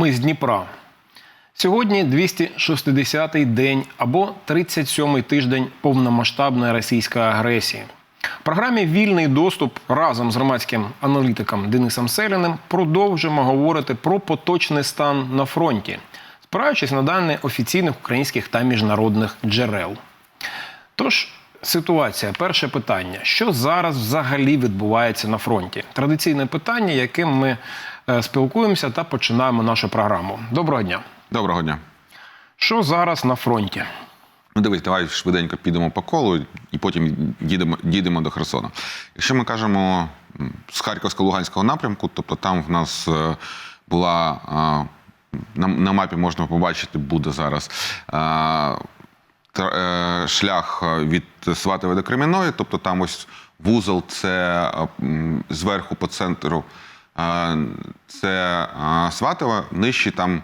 Ми з Дніпра. Сьогодні 260-й день або 37-й тиждень повномасштабної російської агресії. В програмі Вільний доступ разом з громадським аналітиком Денисом Селіним продовжимо говорити про поточний стан на фронті, спираючись на дані офіційних українських та міжнародних джерел. Тож, ситуація, перше питання: що зараз взагалі відбувається на фронті? Традиційне питання, яким ми спілкуємося та починаємо нашу програму. Доброго дня. Доброго дня. Що зараз на фронті? Ну, дивись, давай швиденько підемо по колу і потім дійдемо, дійдемо до Херсона. Якщо ми кажемо з Харківсько-Луганського напрямку, тобто там в нас е, була е, на, на мапі можна побачити, буде зараз е, е, шлях від Сватової до Кремінної, тобто там ось вузол, це е, зверху по центру. Це Сватова, нижче там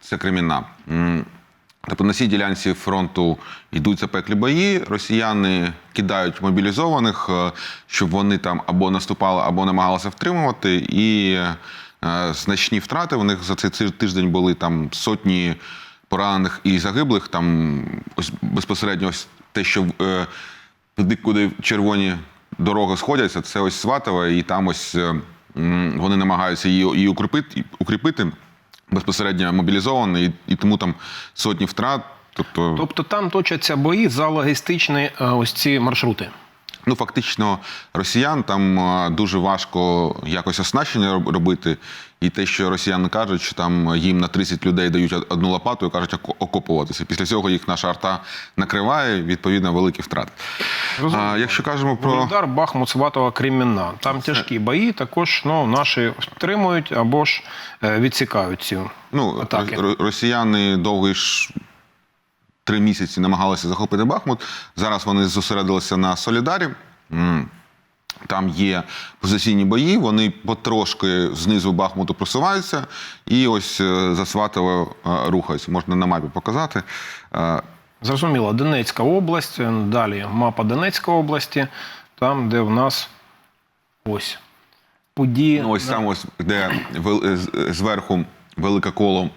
це Креміна. Тобто на цій ділянці фронту йдуть запеклі бої. Росіяни кидають мобілізованих, е, щоб вони там або наступали, або намагалися втримувати. І е, значні втрати. У них за цей тиждень були там сотні поранених і загиблих. Там ось безпосередньо ось те, що е, туди, куди червоні дороги сходяться, це ось Сватова, і там ось вони намагаються її, її укріпити, укріпити безпосередньо мобілізовані, і, і тому там сотні втрат. Тобто, Тобто там точаться бої за логістичні е, ось ці маршрути. ну фактично, росіян там е, дуже важко якось оснащення робити. І те, що росіяни кажуть, що там їм на 30 людей дають одну лопату і кажуть око- окопуватися. Після цього їх наша арта накриває, відповідно, великі втрати. А, якщо кажемо про Вугледар, Бахмут, Сватова, Кремінна. Там тяжкі бої, також ну, наші втримують або ж е, відсікають ці Ну, атаки. росіяни довгий ж три місяці намагалися захопити Бахмут. Зараз вони зосередилися на Солідарі. Там є позиційні бої, вони потрошки знизу Бахмуту просуваються, і ось е, за е, рухаються. Можна на мапі показати. Е, Зрозуміло, Донецька область, далі мапа Донецької області, там, де в нас ось події. Ну, ось там, ось де зверху велике коло.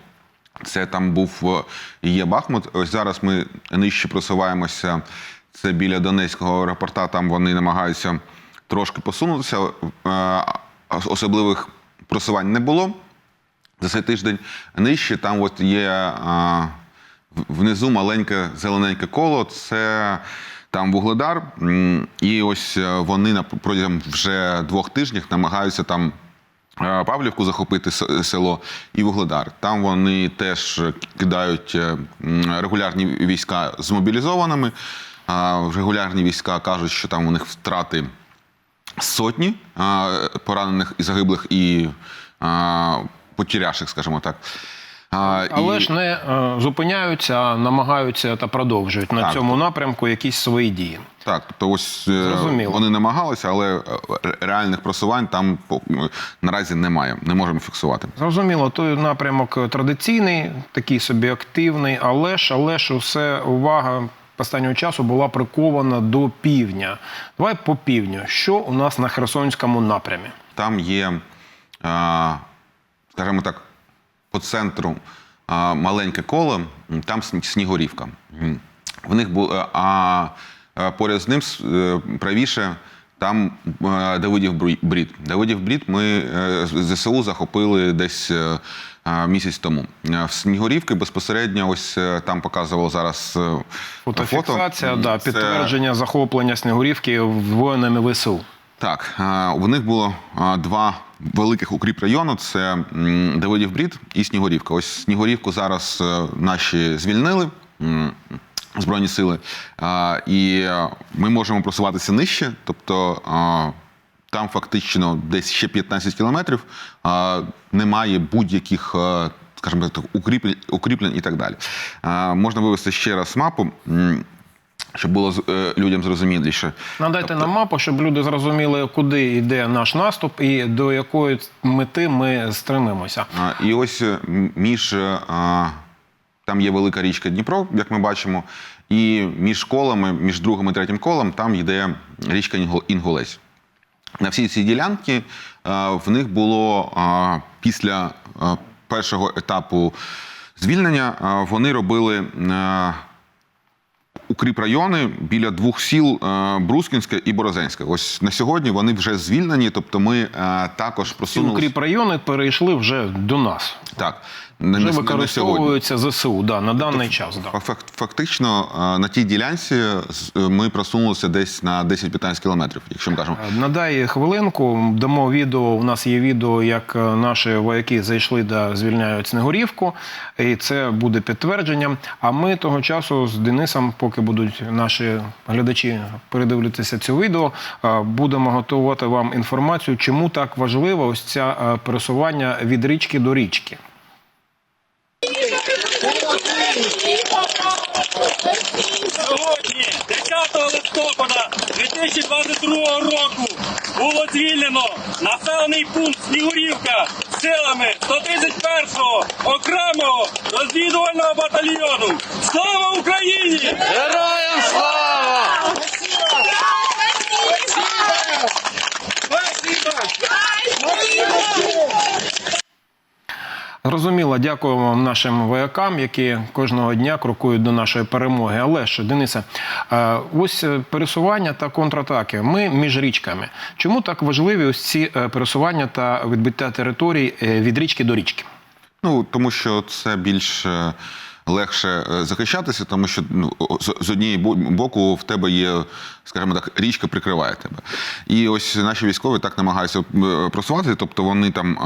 Це там був і є Бахмут. Ось зараз ми нижче просуваємося. Це біля Донецького аеропорта. Там вони намагаються трошки посунутися. Е, Особливих просувань не було за цей тиждень. Нижче там от є внизу маленьке зелененьке коло. Це там вугледар. І ось е, вони протягом вже двох тижнів намагаються там. е, Павлівку захопити село і Вугледар. Там вони теж кидають е, регулярні війська з мобілізованими. Регулярні війська кажуть, що там у них втрати сотні а, поранених і загиблих, і а, потеряших, скажімо так. А, Але і- ж не е, зупиняються, а намагаються та продовжують на Так. цьому напрямку якісь свої дії. Так, тобто ось е, Зрозуміло. вони намагалися, але е, реальних просувань там наразі немає. Не можемо фіксувати. Зрозуміло, той напрямок традиційний, такий собі активний, але ж, але ж усе увага останнього часу була прикована до півдня. Давай по півдню. Що у нас на Херсонському напрямі? Там є, скажімо так, по центру маленьке коло, там сні- снігурівка. В них бу, а, поряд з ним е, правіше. Там е, Давидів Брід. Давидів Брід ми е, ЗСУ захопили десь е, е, місяць тому. Е, В Снігурівки безпосередньо ось е, там показував зараз е, фото. Фотофіксація, да, Це- підтвердження захоплення Снігурівки воїнами ВСУ. так, е, у них було е, два великих укріп району: це Давидів Брід і Снігурівка. Ось Снігурівку зараз е, наші звільнили. Збройні сили, Е, і е, ми можемо просуватися нижче, тобто е, там фактично десь ще 15 кілометрів е, немає будь-яких, е, скажімо так, укріплень, укріплень і так далі. Е, Можна вивести ще раз мапу, щоб було е, людям зрозуміліше. Надайте нам мапу, щоб люди зрозуміли, куди йде наш наступ і до якої мети ми стремимося. А, І ось е, між а, там є велика річка Дніпро, як ми бачимо, і між колами, між другим і третім колом, там йде річка Інгу- Інгулець. На всі ці ділянки е, в них було е, після е, першого етапу звільнення вони робили. укріпрайони біля двох сіл Брускінське і Борозенське. Ось на сьогодні вони вже звільнені, тобто ми також Ці просунулися. укріп райони перейшли вже до нас. Так, не, Вже використовуються ЗСУ да, на даний час. Да. Фак- Фактично е, на тій ділянці е, ми просунулися десь на 10-15 кілометрів, якщо ми кажемо. Надай хвилинку, дамо відео. У нас є відео, як е, наші вояки зайшли да звільняють Снегурівку, і це буде підтвердженням. А ми того часу з Денисом, поки будуть наші глядачі передивлятися це відео, е, будемо готувати вам інформацію, чому так важливо ось ця е, пересування від річки до річки. Сьогодні, 10 листопада 2022 року, було звільнено населений пункт Снігурівка силами 131-го окремого розвідувального батальйону. Слава Україні! Героям слава! Зрозуміло, дякуємо нашим воякам, які кожного дня крокують до нашої перемоги. Але ж, Денисе, е, ось е, пересування та контратаки. Ми між річками. Чому так важливі ось ці е, пересування та відбиття територій від річки до річки? Ну тому що це більш легше захищатися, тому що ну, з, однієї боку в тебе є, скажімо так, річка прикриває тебе. І ось наші військові так намагаються просувати, тобто вони там.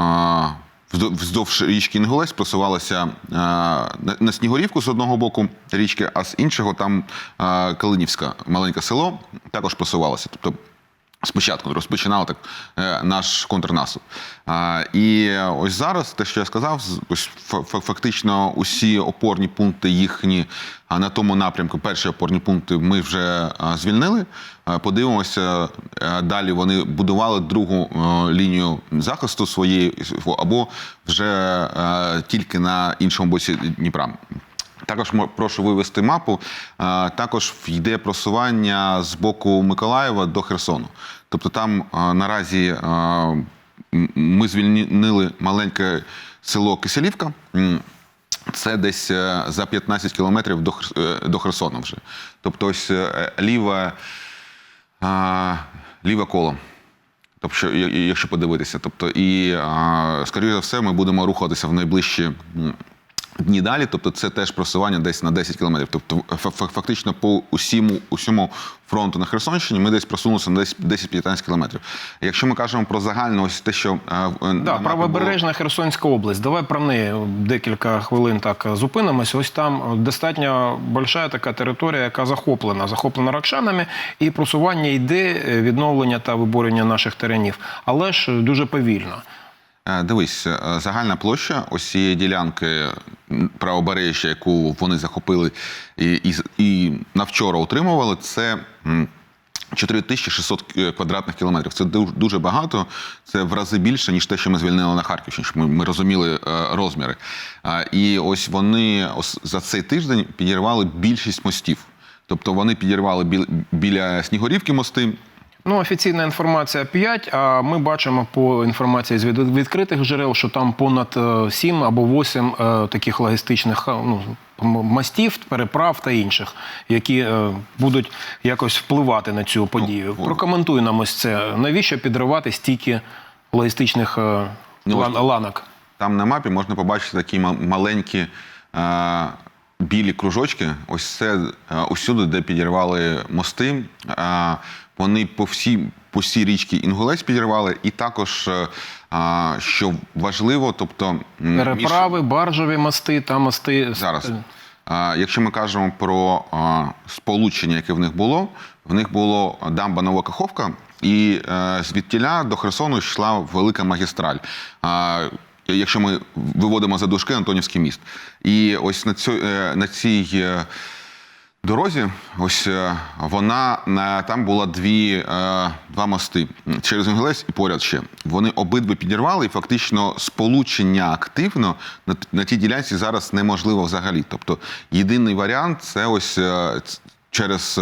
Вздовж річки Інгулець просувалася на, Снігурівку з одного боку річки, а з іншого там Калинівська маленьке село також просувалося. Тобто Спочатку розпочинали так е, наш контрнаступ. І ось зараз, те, що я сказав, ось фа- фа- фактично усі опорні пункти їхні на тому напрямку, перші опорні пункти ми вже звільнили. Подивимося, е, далі вони будували другу е, лінію захисту своєї або вже тільки на іншому боці Дніпра. Також прошу вивести мапу. Також йде просування з боку Миколаєва до Херсону. Тобто там наразі ми звільнили маленьке село Киселівка. Це десь е, за 15 кілометрів до, Хер- е, Херсона вже. Тобто ось е, ліве, коло. Тобто, якщо подивитися, тобто, і скоріше за все, ми будемо рухатися в найближчі дні далі. Тобто, це теж просування десь на 10 кілометрів. Тобто, фа- фа- фактично по усіму, усьому фронту на Херсонщині ми десь просунулися на десь 10-15 кілометрів. Якщо ми кажемо про загальну, ось те, що в- Да, мапі правобережна Херсонська область. Давай про неї декілька хвилин так зупинимось. Ось там достатньо большая така територія, яка захоплена, захоплена ракшанами, і просування йде е, відновлення та виборення наших теренів, але ж дуже повільно. Е, Дивись, е, загальна площа ось цієї ділянки правобережжя, яку вони захопили і, і, і навчора утримували, це м, 4600 к- квадратних кілометрів. Це дуже багато. Це в рази більше, ніж те, що ми звільнили на Харківщині, щоб ми, ми розуміли е, розміри. І ось вони ось за цей тиждень підірвали більшість мостів. Тобто вони підірвали біл- біля Снігурівки мости, Ну, офіційна інформація 5, а ми бачимо по інформації з відкритих джерел, що там понад 7 або 8 е, таких логістичних е, ну, м- мостів, переправ та інших, які е, будуть якось впливати на цю подію. Ну, Прокоментуй нам ось це. Навіщо підривати стільки логістичних е, Ну, ланок? Там на мапі можна побачити такі маленькі е, білі кружочки. Ось це е, усюди, де підірвали мости. Е, вони по всій, по всій річці Інгулець підірвали, і також, е, е, що важливо, тобто м, між- Переправи, баржові мости та мости. Зараз. А, Якщо ми кажемо про а, сполучення, яке в них було, в них було дамба Нова Каховка, і е, звідтіля до Херсону йшла велика магістраль. А, Якщо ми виводимо за дужки Антонівський міст. І ось на, е, на цій е, дорозі, ось е, вона на там була дві е, два мости через Інгулець і поряд ще. Вони обидва підірвали, і фактично сполучення активно на, на тій ділянці зараз неможливо взагалі. Тобто єдиний варіант це ось. е, Через,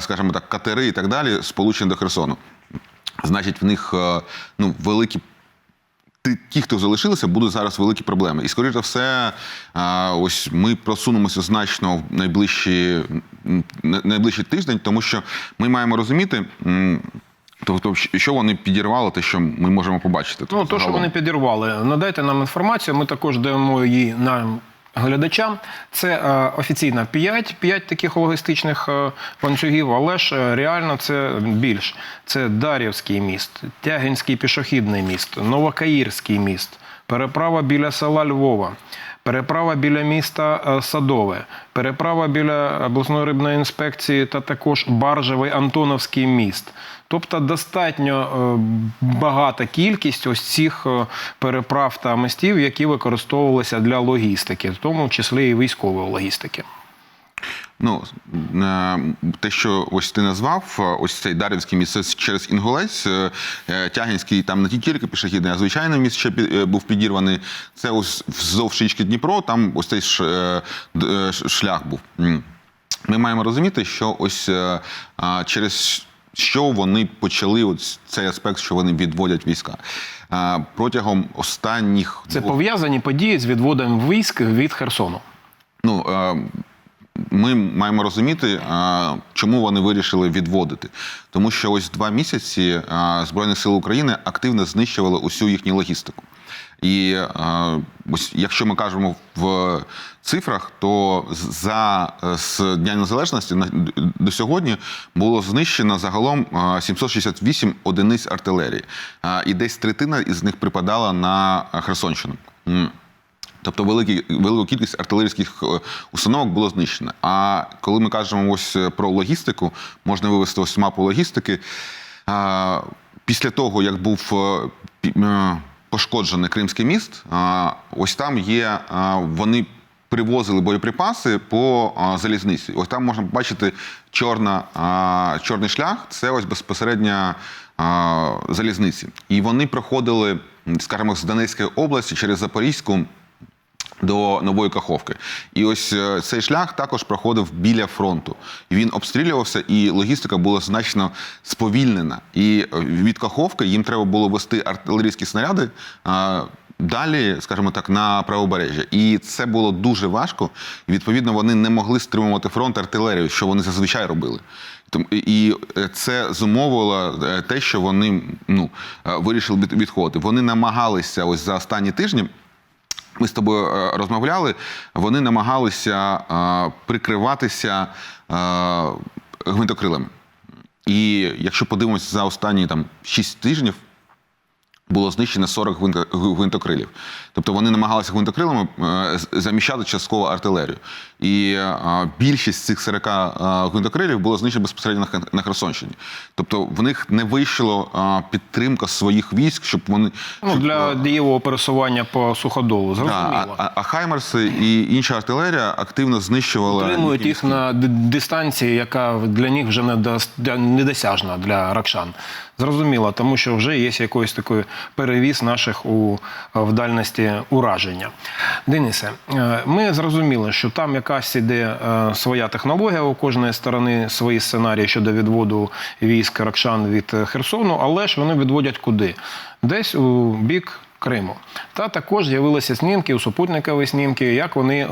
скажімо так, катери і так далі, сполучення до Херсону. Значить, в них ну, великі ті, хто залишилися, будуть зараз великі проблеми. І скоріше за все, ось ми просунемося значно в найближчі, найближчий тиждень, тому що ми маємо розуміти. Тобто, що вони підірвали, те, що ми можемо побачити. Ну, то, що вони підірвали, надайте нам інформацію. Ми також даємо її нам. Глядачам це е, офіційно 5, 5 таких логістичних е, ланцюгів, але ж е, реально це більш. Це Дар'ївський міст, Тягінський пішохідний міст, Новокаїрський міст, переправа біля села Львова, переправа біля міста е, Садове, переправа біля обласної рибної інспекції та також баржевий Антоновський міст. Тобто достатньо е, багата кількість ось цих е, переправ та мостів, які використовувалися для логістики, в тому числі і військової логістики. Ну, е, те, що ось ти назвав, е, ось цей Дарівський міст це через Інгулець, е, Тягінський там не тільки пішохідний, а звичайно міст ще був підірваний. Це ось вздовж річки Дніпро, там ось цей шлях був. Ми маємо розуміти, що ось через що вони почали ось цей аспект, що вони відводять війська. Протягом останніх Це пов'язані події з відводом військ від Херсону. Ну, ми маємо розуміти, чому вони вирішили відводити. Тому що ось два місяці е, Збройних сил України активно знищували усю їхню логістику. І ось якщо ми кажемо в цифрах, то за е, з Дня Незалежності до сьогодні було знищено загалом е, 768 одиниць артилерії, і десь третина із них припадала на Херсонщину. Тобто великі, велику кількість артилерійських е, установок було знищено. А коли ми кажемо ось е, про логістику, можна вивести ось мапу логістики. Після того, як був е, пошкоджений Кримський міст, ось там є, вони привозили боєприпаси по залізниці. Ось там можна бачити чорна, чорний шлях, це ось безпосередньо а, залізниці. І вони проходили, скажімо, з Донецької області через Запорізьку до Нової Каховки. І ось е, цей шлях також проходив біля фронту. Він обстрілювався, і логістика була значно сповільнена. І е, від Каховки їм треба було вести артилерійські снаряди. Далі, скажімо так, на правобережжя. І це було дуже важко. І відповідно вони не могли стримувати фронт артилерією, що вони зазвичай робили. І е, це зумовило те, що вони ну, вирішили відходити. Вони намагалися ось за останні тижні ми з тобою е, розмовляли, вони намагалися е, прикриватися е, гвинтокрилами. І якщо подивимося за останні там 6 тижнів, було знищено 40 гвинтокрилів. Тобто вони намагалися гвинтокрилами е, заміщати частково артилерію. І е, більшість цих 40 е, гвинтокрилів було знищено безпосередньо на Херсонщині. Тобто в них не вийшло підтримка своїх військ, щоб вони Ну, для дієвого пересування по суходолу, зрозуміло. а, а Хаймерси і інша артилерія активно знищувала Утримують їх на дистанції, яка для них вже недосяжна для ракшан. Зрозуміло, тому що вже є якийсь такий перевіз наших у в дальності ураження. Денисе, е, ми зрозуміли, що там якась іде е, своя технологія у кожної сторони свої сценарії щодо відводу військ ракшан від е, Херсону, але ж вони відводять куди? Десь у бік Криму. Та також з'явилися снімки, супутникові снімки, як вони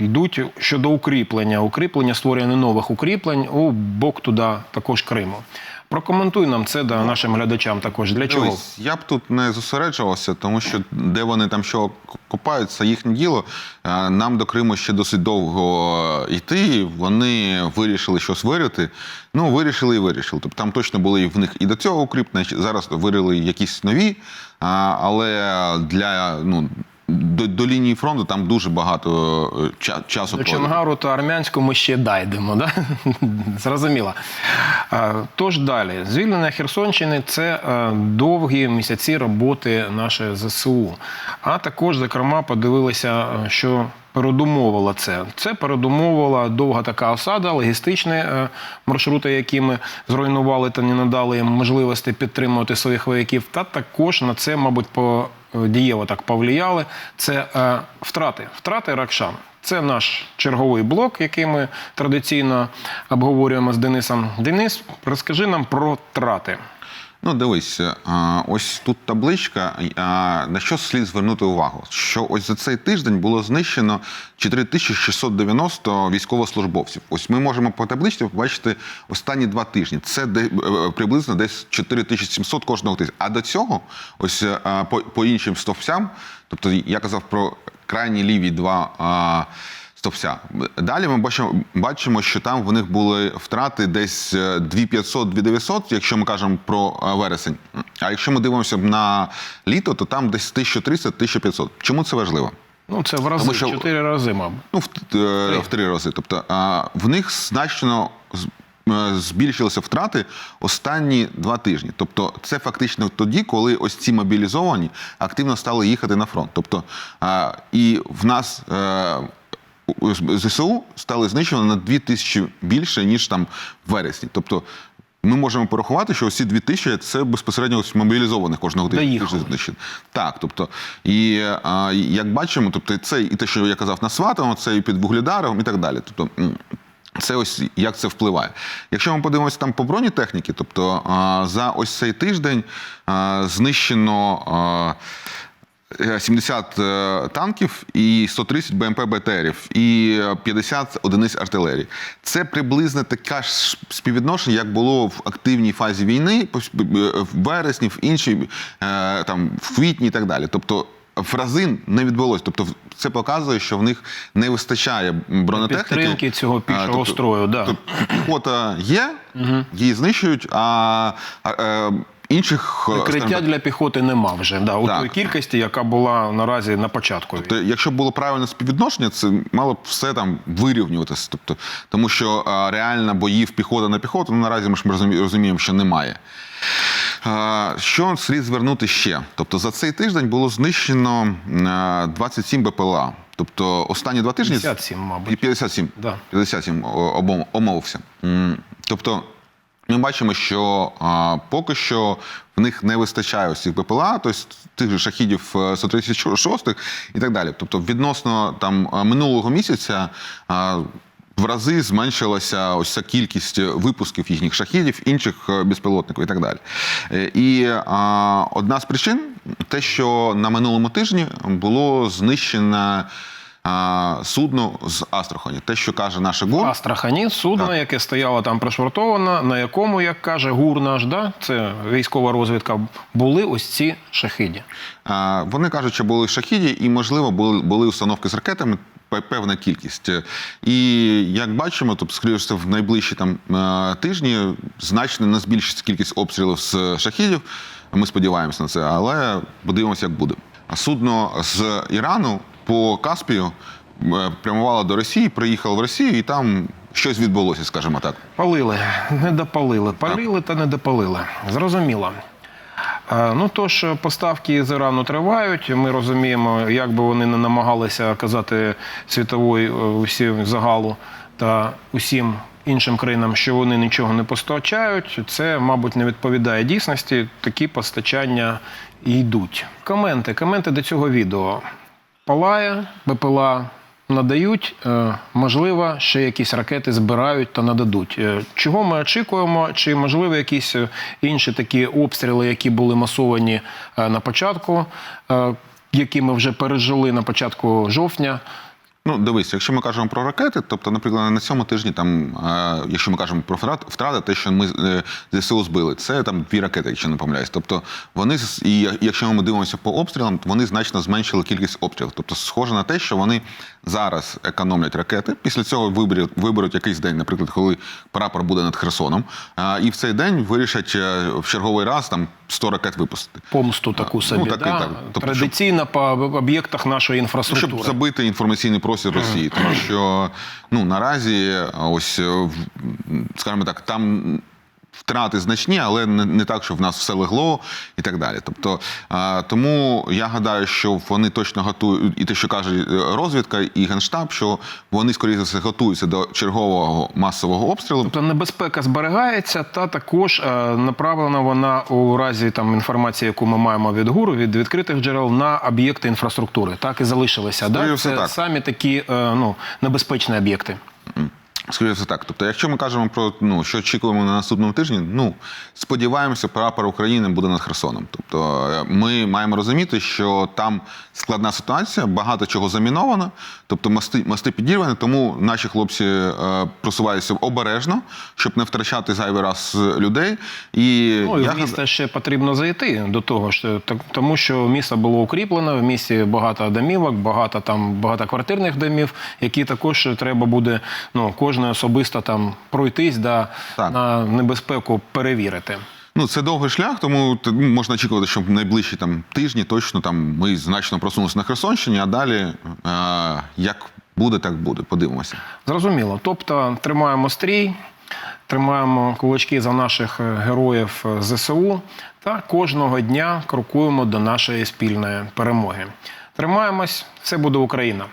йдуть щодо укріплення, укріплення, створення нових укріплень у бок туди також Криму. Прокоментуй нам це да, нашим глядачам також. Для чого? Дивись, я б тут не зосереджувався, тому що де вони там що копають, це їхнє діло. Е, Нам до Криму ще досить довго йти. Вони вирішили щось вирити. Ну, вирішили і вирішили. Тобто там точно були в них і до цього укріплення, зараз вирили якісь нові. Але для ну, до, до лінії фронту там дуже багато е, ча- часу До. Чонгару та Армянську ми ще дайдемо, да? зрозуміло. Тож далі, звільнення Херсонщини це е, довгі місяці роботи нашої ЗСУ. А також, зокрема, подивилися, е, що передумовила це. Це передумовила довга така осада, логістичні е, маршрути, які ми зруйнували та не надали їм можливості підтримувати своїх вояків. Та також на це, мабуть, по е, дієво так повлияли. Це е, втрати, втрати Ракшан. Це наш черговий блок, який ми традиційно обговорюємо з Денисом. Денис, розкажи нам про втрати. Ну, дивись, ось тут табличка. На що слід звернути увагу? Що ось за цей тиждень було знищено 4690 військовослужбовців. Ось ми можемо по табличці побачити останні два тижні. Це е, приблизно десь 4700 кожного тижня. А до цього, ось е, по іншим стовпцям, тобто я казав про крайні ліві два. А, стовпця. Далі ми бачимо, бачимо, що там в них були втрати десь е, 2500-2900, якщо ми кажемо про е, вересень. А якщо ми дивимося на літо, то там десь 1300-1500. Чому це важливо? Ну, це в рази, Тому що- чотири рази, мабуть. Ну, в, е, в три рази. Тобто в них значно е, збільшилися втрати останні два тижні. Тобто, це фактично тоді, коли ось ці мобілізовані активно стали їхати на фронт. Тобто, і в нас. ЗСУ стали знищено на 2 тисячі більше, ніж там в вересні. Тобто ми можемо порахувати, що ці 2 тисячі це безпосередньо ось мобілізованих кожного тижня знищено. Так, тобто, і а, як бачимо, тобто це і те, що я казав на Сватово, це і під Вугледаром, і так далі. Тобто, це ось як це впливає. Якщо ми подивимося там по бронетехніці, тобто а, за ось цей тиждень а, знищено. А, е, 70 е, танків і 130 БМП БТРів і е, 50 одиниць артилерії. Це приблизно таке ж співвідношення, як було в активній фазі війни, в вересні, в іншій, е, там, в квітні і так далі. Тобто в рази не відбулося. Тобто це показує, що в них не вистачає бронетехніки. Підтримки цього пішого тобто- строю, да. тобто піхота є, її знищують, а, а е, інших е, Прикриття для піхоти нема вже. Да, у Так. той кількості, яка була наразі на початку. Тобто, якщо було правильне співвідношення, це мало б все там вирівнюватися. Тобто, тому що а, реально боїв піхота на піхоту, ну, наразі ми ж розумі- розуміємо, що немає. А, Що слід звернути ще? Тобто за цей тиждень було знищено а, 27 БПЛА. Тобто останні два тижні 57, мабуть. 57. Да. 57 обом, омовився. Тобто ми бачимо, що а, поки що в них не вистачає цих БПЛА, тобто тих же шахідів е, 136 і так далі. Тобто, відносно там минулого місяця. а, в рази зменшилася ось ця кількість випусків їхніх шахідів, інших е, безпілотників і так далі. Е, І а, одна з причин те, що на минулому тижні було знищено судно з Астрахані. Те, що каже наш ГУР, Астрахані судно, Так. яке стояло там пришвартовано, на якому, як каже ГУР наш, да, це військова розвідка, були ось ці шахиді. а, вони кажуть, що були шахіді, і, можливо, були, були установки з ракетами. Певна кількість. І як бачимо, тобто, скоріше в найближчі там е, тижні значно не збільшиться кількість обстрілів з шахідів. Ми сподіваємося на це, але подивимося, як буде. А судно з Ірану по Каспію е, прямувало до Росії, приїхало в Росію, і там щось відбулося, скажімо так. Палили, не допалили. Палили та не допалили. Зрозуміло. Е, Ну тож поставки з Ірану тривають. Ми розуміємо, як би вони не намагалися казати світової е, усім загалу та усім іншим країнам, що вони нічого не постачають. Це, мабуть, не відповідає дійсності. Такі постачання йдуть. Коменти, коменти до цього відео. Палає, БПЛА надають, е, можливо, ще якісь ракети збирають та нададуть. Е, Чого ми очікуємо? Чи можливо якісь е, інші такі обстріли, які були масовані на початку, які ми вже пережили на початку жовтня? Ну, дивись, якщо ми кажемо про ракети, тобто, наприклад, на цьому тижні, там, е, якщо ми кажемо про втрат- втрати, те, що ми е, ЗСУ збили, це там дві ракети, якщо не помиляюсь. Тобто вони і якщо ми дивимося по обстрілам, то вони значно зменшили кількість обстрілів. Тобто, схоже на те, що вони зараз економлять ракети. Після цього виберуть, виберуть якийсь день, наприклад, коли прапор буде над Херсоном, а, і в цей день вирішать е, в черговий раз там 100 ракет випустити. Помсту таку собі. ну, так да? так. Тобто, щоб- Традиційно по об'єктах нашої інфраструктури. Щоб забити інформаційний простір Росії, тому що ну наразі ось скажімо так, там. Втрати значні, але не, не так, що в нас все легло і так далі. Тобто, а, тому я гадаю, що вони точно готують, і те, що каже е, розвідка і генштаб, що вони скоріше все готуються до чергового масового обстрілу. Тобто небезпека зберігається, та також е, направлена вона у разі там інформації, яку ми маємо від гуру, від відкритих джерел на об'єкти інфраструктури. Так і залишилися. Да? Це так. самі такі е, ну, небезпечні об'єкти. Скоріше так. Тобто, якщо ми кажемо про ну, що очікуємо на наступному тижні, ну сподіваємося, прапор України буде над Херсоном. Тобто, е, ми маємо розуміти, що там складна ситуація, багато чого заміновано, тобто мости, мости підірвані, тому наші хлопці е, просуваються обережно, щоб не втрачати зайвий раз людей. І Ну, я в місто ще потрібно зайти до того, що так, тому що місто було укріплене, в місті багато домівок, багато там багатоквартирних домів, які також треба буде ну, кожен особисто там пройтись да, Так. на небезпеку перевірити. Ну, це довгий шлях, тому ну, можна очікувати, що в найближчі там, тижні точно там, ми значно просунулися на Херсонщині, а далі е, як буде, так буде. Подивимося. Зрозуміло. Тобто тримаємо стрій, тримаємо кулачки за наших е, героїв е, ЗСУ та кожного дня крокуємо до нашої спільної перемоги. Тримаємось, все буде Україна.